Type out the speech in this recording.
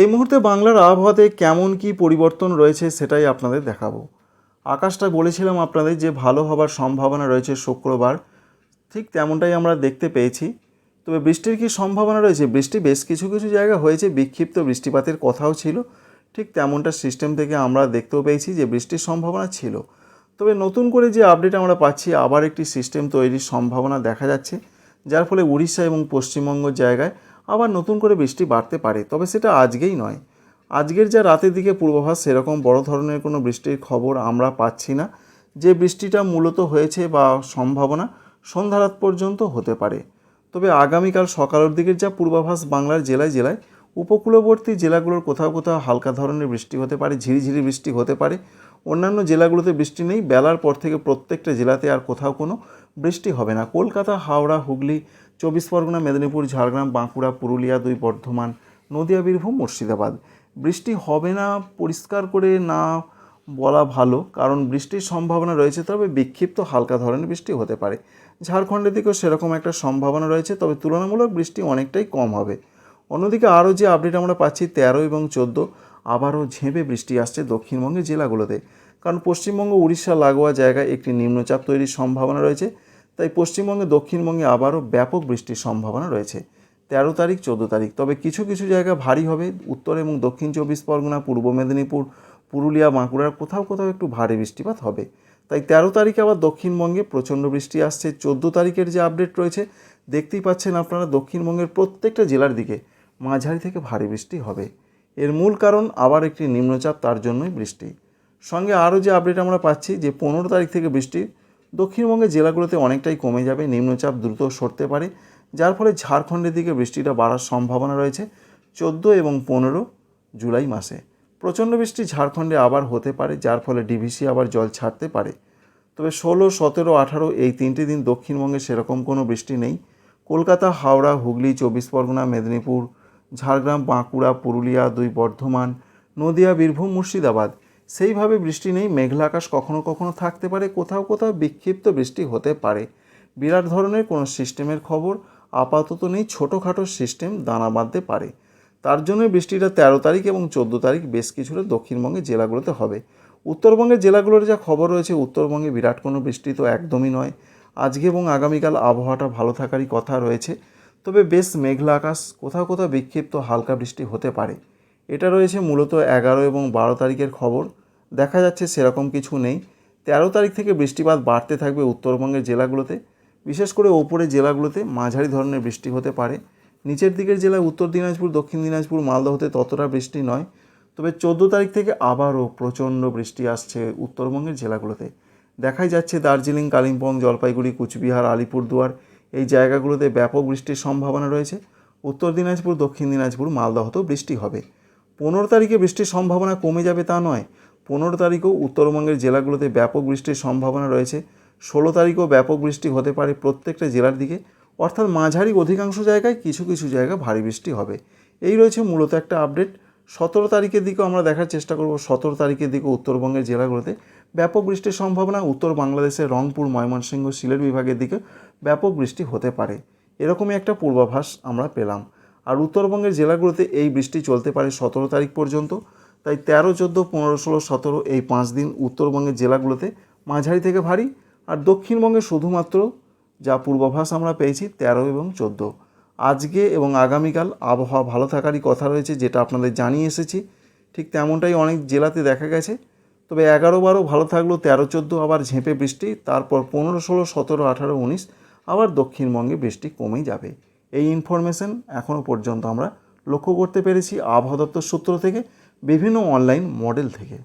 এই মুহূর্তে বাংলার আবহাওয়াতে কেমন কি পরিবর্তন রয়েছে সেটাই আপনাদের দেখাবো। আকাশটা বলেছিলাম আপনাদের যে ভালো হবার সম্ভাবনা রয়েছে শুক্রবার, ঠিক তেমনটাই আমরা দেখতে পেয়েছি। তবে বৃষ্টির কি সম্ভাবনা রয়েছে? বৃষ্টি বেশ কিছু কিছু জায়গা হয়েছে, বিক্ষিপ্ত বৃষ্টিপাতের কথাও ছিল। ঠিক তেমনটা সিস্টেম থেকে আমরা দেখতেও পেয়েছি যে বৃষ্টির সম্ভাবনা ছিল। তবে নতুন করে যে আপডেট আমরা পাচ্ছি, আবার একটি সিস্টেম তৈরির সম্ভাবনা দেখা যাচ্ছে, যার ফলে উড়িষ্যা এবং পশ্চিমবঙ্গ জায়গায় আবার নতুন করে বৃষ্টি বাড়তে পারে, তবে সেটা আজকেই নয়। আজকের যা রাতের দিকে পূর্বাভাস, সেরকম বড় ধরনের কোনো বৃষ্টির খবর আমরা পাচ্ছি না। যে বৃষ্টিটা মূলত হয়েছে বা সম্ভাবনা সন্ধ্যা রাত পর্যন্ত হতে পারে। তবে আগামীকাল সকালের দিকের যা পূর্বাভাস বাংলার জেলায় জেলায়, উপকূলবর্তী জেলাগুলোর কোথাও কোথাও হালকা ধরনের বৃষ্টি হতে পারে, ঝিরিঝিরি বৃষ্টি হতে পারে। অন্যান্য জেলাগুলোতে বৃষ্টি নেই, বেলার পর থেকে প্রত্যেকটা জেলাতে আর কোথাও কোনো বৃষ্টি হবে না। কলকাতা, হাওড়া, হুগলি চব্বিশ পরগনা, মেদিনীপুর, ঝাড়গ্রাম, বাঁকুড়া, পুরুলিয়া, দুই বর্ধমান, নদিয়া, বীরভূম, মুর্শিদাবাদ। বৃষ্টি হবে না পরিষ্কার করে না বলা ভালো, কারণ বৃষ্টির সম্ভাবনা রয়েছে, তবে বিক্ষিপ্ত হালকা ধরনের বৃষ্টি হতে পারে। ঝাড়খণ্ডের দিকেও সেরকম একটা সম্ভাবনা রয়েছে, তবে তুলনামূলক বৃষ্টি অনেকটাই কম হবে। অন্যদিকে আরও যে আপডেট আমরা পাচ্ছি, তেরো এবং চোদ্দ, আবারও ঝেঁপে বৃষ্টি আসছে দক্ষিণবঙ্গের জেলাগুলোতে। কারণ পশ্চিমবঙ্গ, উড়িষ্যা, লাগোয়া জায়গায় একটি নিম্নচাপ তৈরির সম্ভাবনা রয়েছে। তাই পশ্চিমবঙ্গে, দক্ষিণবঙ্গে আবারও ব্যাপক বৃষ্টির সম্ভাবনা রয়েছে। তেরো তারিখ, চোদ্দ তারিখ, তবে কিছু কিছু জায়গা ভারী হবে। উত্তর এবং দক্ষিণ চব্বিশ পরগনা, পূর্ব মেদিনীপুর, পুরুলিয়া, বাঁকুড়ার কোথাও কোথাও একটু ভারী বৃষ্টিপাত হবে। তাই তেরো তারিখে আবার দক্ষিণবঙ্গে প্রচণ্ড বৃষ্টি আসছে। চোদ্দ তারিখের যে আপডেট রয়েছে, দেখতেই পাচ্ছেন আপনারা দক্ষিণবঙ্গের প্রত্যেকটা জেলার দিকে মাঝারি থেকে ভারী বৃষ্টি হবে। এর মূল কারণ আবার একটি নিম্নচাপ, তার জন্যই বৃষ্টি। সঙ্গে আরও যে আপডেট আমরা পাচ্ছি, যে পনেরো তারিখ থেকে বৃষ্টি দক্ষিণবঙ্গের জেলাগুলোতে অনেকটাই কমে যাবে, নিম্নচাপ দ্রুত সরতে পারে, যার ফলে ঝাড়খণ্ডের দিকে বৃষ্টিটা বাড়ার সম্ভাবনা রয়েছে চোদ্দ এবং পনেরো জুলাই মাসে। প্রচণ্ড বৃষ্টি ঝাড়খণ্ডে আবার হতে পারে, যার ফলে ডিভিসি আবার জল ছাড়তে পারে। তবে ষোলো, সতেরো, আঠারো এই তিনটি দিন দক্ষিণবঙ্গে সেরকম কোনো বৃষ্টি নেই। কলকাতা, হাওড়া, হুগলি, চব্বিশ পরগনা, মেদিনীপুর, ঝাড়গ্রাম, বাঁকুড়া, পুরুলিয়া, দুই বর্ধমান, নদিয়া, বীরভূম, মুর্শিদাবাদ সেইভাবে বৃষ্টি নেই, মেঘলা আকাশ কখনো কখনো থাকতে পারে, কোথাও কোথাও বিক্ষিপ্ত বৃষ্টি হতে পারে। বিরাট ধরনের কোনো সিস্টেমের খবর আপাতত নেই, ছোটোখাটো সিস্টেম দানা বাঁধতে পারে। তার জন্য বৃষ্টিটা তেরো তারিখ এবং চোদ্দ তারিখ বেশ কিছুটা দক্ষিণবঙ্গের জেলাগুলোতে হবে। উত্তরবঙ্গের জেলাগুলোর যা খবর রয়েছে, উত্তরবঙ্গে বিরাট কোনো বৃষ্টি তো একদমই নয়। আজকে এবং আগামীকাল আবহাওয়াটা ভালো থাকারই কথা রয়েছে। তবে বেশ মেঘলা আকাশ, কোথাও কোথাও বিক্ষিপ্ত হালকা বৃষ্টি হতে পারে। এটা রয়েছে মূলত এগারো এবং বারো তারিখের খবর। দেখা যাচ্ছে সেরকম কিছু নেই। তেরো তারিখ থেকে বৃষ্টিপাত বাড়তে থাকবে উত্তরবঙ্গের জেলাগুলোতে। বিশেষ করে ওপরের জেলাগুলোতে মাঝারি ধরনের বৃষ্টি হতে পারে। নিচের দিকের জেলায় উত্তর দিনাজপুর, দক্ষিণ দিনাজপুর, মালদহতে ততটা বৃষ্টি নয়। তবে চোদ্দ তারিখ থেকে আবারও প্রচণ্ড বৃষ্টি আসছে উত্তরবঙ্গের জেলাগুলোতে। দেখাই যাচ্ছে দার্জিলিং, কালিম্পং, জলপাইগুড়ি, কুচবিহার, আলিপুরদুয়ার এই জায়গাগুলোতে ব্যাপক বৃষ্টির সম্ভাবনা রয়েছে। উত্তর দিনাজপুর, দক্ষিণ দিনাজপুর, মালদহতেও বৃষ্টি হবে। পনেরো তারিখে বৃষ্টির সম্ভাবনা কমে যাবে তা নয়। পনেরো তারিখেও উত্তরবঙ্গের জেলাগুলোতে ব্যাপক বৃষ্টির সম্ভাবনা রয়েছে। ষোলো তারিখেও ব্যাপক বৃষ্টি হতে পারে প্রত্যেকটা জেলার দিকে। অর্থাৎ মাঝারি অধিকাংশ জায়গায় কিছু কিছু জায়গায় ভারী বৃষ্টি হবে। এই রয়েছে মূলত একটা আপডেট। সতেরো তারিখের দিকেও আমরা দেখার চেষ্টা করব। সতেরো তারিখের দিকে উত্তরবঙ্গের জেলাগুলোতে ব্যাপক বৃষ্টির সম্ভাবনা। উত্তর বাংলাদেশের রংপুর, ময়মনসিংহ, সিলেট বিভাগের দিকে ব্যাপক বৃষ্টি হতে পারে। এরকমই একটা পূর্বাভাস আমরা পেলাম। আর উত্তরবঙ্গের জেলাগুলোতে এই বৃষ্টি চলতে পারে সতেরো তারিখ পর্যন্ত। তাই তেরো, চোদ্দ, পনেরো, ষোলো, সতেরো এই পাঁচ দিন উত্তরবঙ্গের জেলাগুলোতে মাঝারি থেকে ভারী আর দক্ষিণবঙ্গে শুধুমাত্র যা পূর্বাভাস আমরা পেয়েছি তেরো এবং চোদ্দ। আজকে এবং আগামীকাল আবহাওয়া ভালো থাকারই কথা রয়েছে যেটা আপনাদের জানিয়ে এসেছি। ঠিক তেমনটাই অনেক জেলাতে দেখা গেছে। তবে এগারো, বারো ভালো থাকল, তেরো, চোদ্দ আবার ঝেঁপে বৃষ্টি, তারপর পনেরো, ষোলো, সতেরো, আঠারো, উনিশ আবার দক্ষিণবঙ্গে বৃষ্টি কমেই যাবে। এই ইনফরমেশন এখনও পর্যন্ত আমরা লক্ষ্য করতে পেরেছি আবহাওয়া দপ্তর সূত্র থেকে, বিভিন্ন অনলাইন মডেল থেকে।